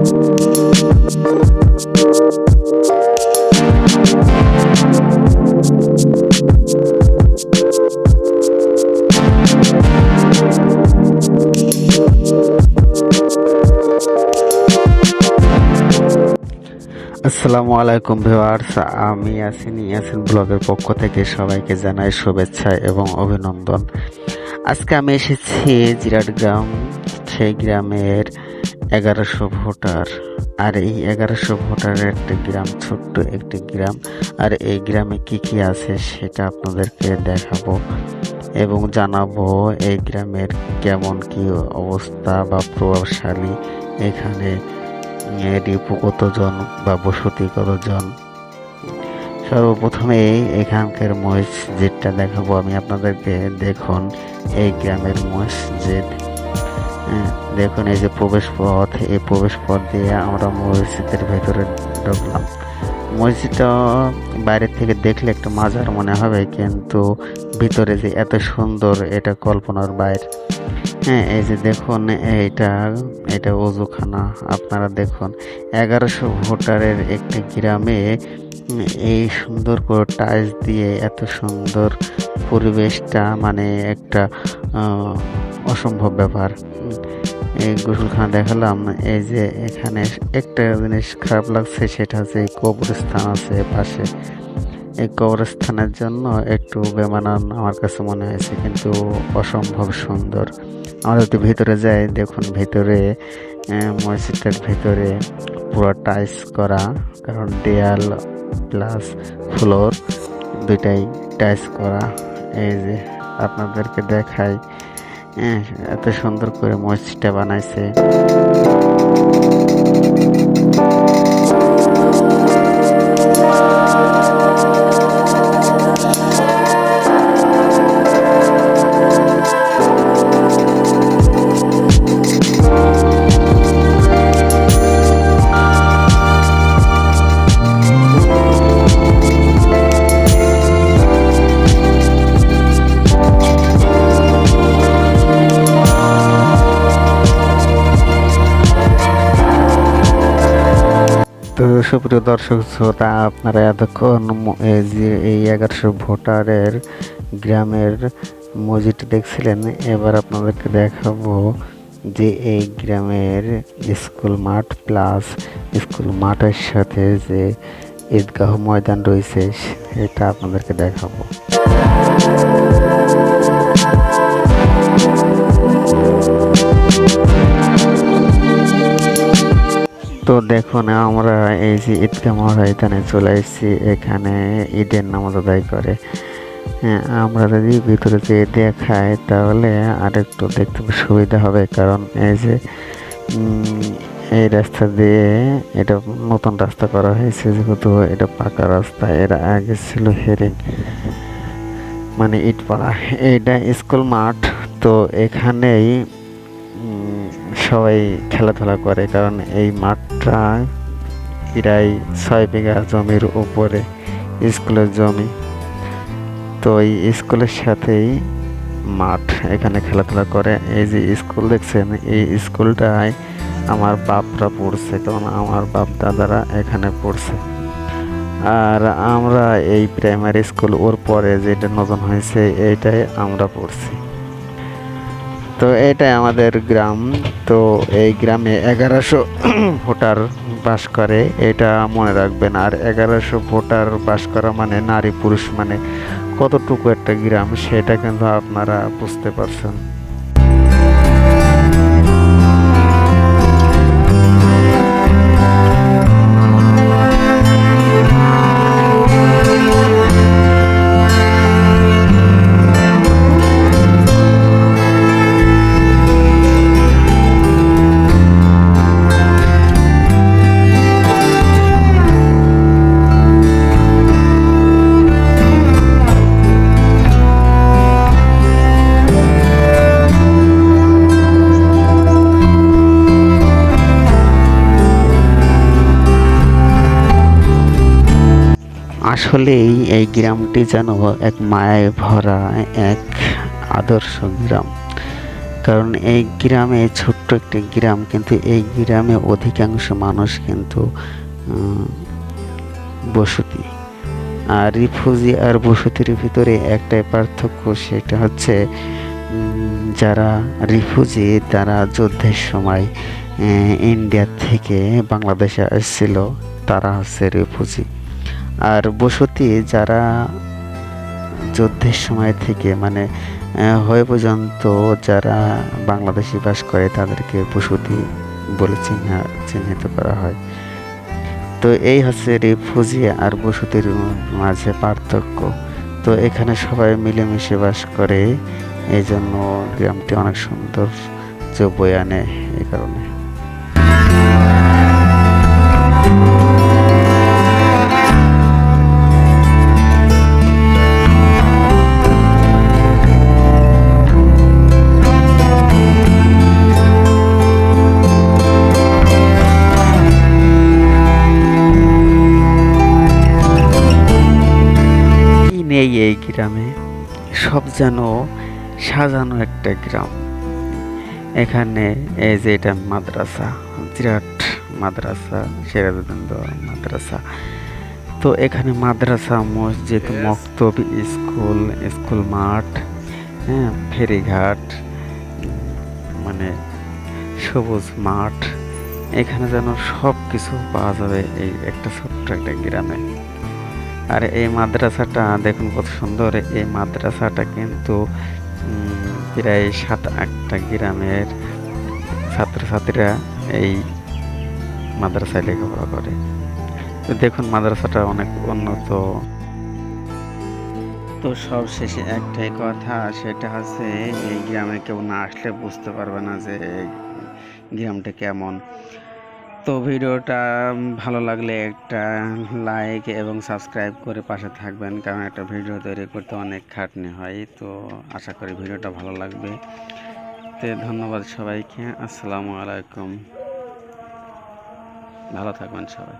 আসসালামু আলাইকুম ভিউয়ার্স, আমি ইয়াসিন ইয়াসিন ব্লগের পক্ষ থেকে সবাইকে জানাই শুভেচ্ছা এবং অভিনন্দন। আজকে আমি এসেছি জিরাট গ্রাম, সেই গ্রামের এগারোশো ভোটার। আর এই এগারোশো ভোটারের একটি গ্রাম, ছোট্ট একটি গ্রাম। আর এই গ্রামে কি কি আছে সেটা আপনাদেরকে দেখাবো এবং জানাব এই গ্রামের কেমন কি অবস্থা বা প্রভাবশালী এখানে রিপু কতজন বা বসতি কতজন? সর্বপ্রথমে এখানকার মসজিদটা দেখাবো। আমি আপনাদেরকে দেখুন, এই গ্রামের মসজিদ দেখুন, এই যে প্রবেশ পথ, এই প্রবেশ পথ দিয়ে আমরা মসজিদের ভেতরে ঢুকলাম। মসজিদটা বাইরে থেকে দেখলে একটা মাজার মনে হবে, কিন্তু ভিতরে যে এত সুন্দর এটা কল্পনার বাইরে। হ্যাঁ এই যে দেখুন, এইটা, এটা অজুখানা। আপনারা দেখুন, এগারোশো ভোটারের একটি গ্রামে এই সুন্দর করে টাইলস দিয়ে এত সুন্দর পরিবেশটা মানে একটা অসম্ভব ব্যাপার। এই গোসলখানা দেখালাম, এই যে এখানে একটা জিনিস খারাপ লাগছে, সেটা হচ্ছে এই কবরস্থান আছে পাশে। এই কবরস্থানের জন্য একটু বেমানান আমার কাছে মনে হয়েছে, কিন্তু অসম্ভব সুন্দর। আমরা যদি ভিতরে যাই, দেখুন ভিতরে মসজিদটার ভিতরে পুরো টাইলস করা, কারণ দেয়াল প্লাস ফ্লোর দুইটাই টাইলস করা। এই যে আপনাদেরকে দেখাই হ্যাঁ এত সুন্দর করে মসজিদটা বানাইছে। তো সুপ্রিয় দর্শক, শ্রোতা, আপনারা এতক্ষণ যে এই এগারোশো ভোটারের গ্রামের মসজিদ দেখছিলেন, এবার আপনাদেরকে দেখাবো যে এই গ্রামের স্কুল মাঠ প্লাস স্কুল মাঠের সাথে যে ঈদগাহ ময়দান রয়েছে, সেটা আপনাদেরকে দেখাবো। তো দেখুন আমরা এই যে ঈদগাহ ময়দানে চলে এসেছি। এখানে ঈদের নামাজ আদায় করে। হ্যাঁ আমরা যদি ভিতরে যেয়ে দেখাই তাহলে আর একটু দেখতে সুবিধা হবে। কারণ এই যে এই রাস্তা দিয়ে এটা নতুন রাস্তা করা হয়েছে যেহেতু এটা পাকা রাস্তা। এর আগে ছিল হেরিং মানে ইটপাড়া। এটা স্কুল মাঠ। তো এখানেই সবাই খেলাধুলা করে। কারণ এই মাঠটা প্রায় প্রায় ছয় বিঘা জমির উপরে স্কুলের জমি। তো এই স্কুলের সাথেই মাঠ এখানে খেলাধুলা করে। এই যে স্কুল দেখছেন, এই স্কুলটায় আমার বাপরা পড়ছে, কারণ আমার বাপ দাদারা এখানে পড়ছে। আর আমরা এই প্রাইমারি স্কুল ওর পরে যেটা নতুন হয়েছে, এইটাই আমরা পড়ছি। তো এটাই আমাদের গ্রাম। তো এই গ্রামে এগারোশো ভোটার বাস করে, এটা মনে রাখবেন। আর এগারোশো ভোটার বাস করা মানে নারী পুরুষ মানে কতটুকু একটা গ্রাম, সেটা কিন্তু আপনারা বুঝতে পারছেন। আসলেই এই গ্রামটি যেন এক মায়ায় ভরা এক আদর্শ গ্রাম। কারণ এই গ্রামে ছোট্ট একটি গ্রাম, কিন্তু এই গ্রামে অধিকাংশ মানুষ কিন্তু বসতি। আর রিফিউজি আর বসতির ভিতরে একটাই পার্থক্য সেটা হচ্ছে যারা রিফিউজি তারা যুদ্ধের সময় ইন্ডিয়া থেকে বাংলাদেশে এসেছিল, তারা হচ্ছে রিফিউজি। আর বসতি যারা যুদ্ধের সময় থেকে মানে হয়ে পর্যন্ত যারা বাংলাদেশি বাস করে তাদেরকে বসতি বলে চিহ্না, চিহ্নিত করা হয়। তো এই হচ্ছে রিফিউজি আর বসতির মাঝে পার্থক্য। তো এখানে সবাই মিলেমিশে বাস করে এই জন্য গ্রামটি অনেক সুন্দর, যে আনে এই কারণে। সব যেন সাজানো একটা গ্রাম। এখানে এই যে এটা মাদ্রাসা বিরাট মাদ্রাসা সিরাজুদ্দিন মাদ্রাসা। তো এখানে মাদ্রাসা মসজিদ মক্তব স্কুল স্কুল মাঠ হ্যাঁ ফেরিঘাট মানে সবুজ মাঠ। এখানে যেন সব কিছু পাওয়া যাবে এই একটা ছোট্ট একটা গ্রামে। আর এই মাদ্রাসাটা দেখুন কত সুন্দর, এই মাদ্রাসাটা কিন্তু প্রায় সাত, আটটা গ্রামের ছাত্রছাত্রীরা এই মাদ্রাসায় লেখাপড়া করে। তো দেখুন মাদ্রাসাটা অনেক উন্নত। তো সব শেষে একটাই কথা, সেটা হচ্ছে এই গ্রামে কেউ না আসলে বুঝতে পারবে না যে গ্রামটা কেমন। তো ভিডিওটা ভালো লাগলে একটা লাইক এবং সাবস্ক্রাইব করে পাশে থাকবেন, কারণ একটা ভিডিও তৈরি করতে অনেক খাটনি হয়, তো আশা করি ভিডিওটা ভালো লাগবে। তো ধন্যবাদ সবাইকে, আসসালামু আলাইকুম। ভালো থাকবেন সবাই।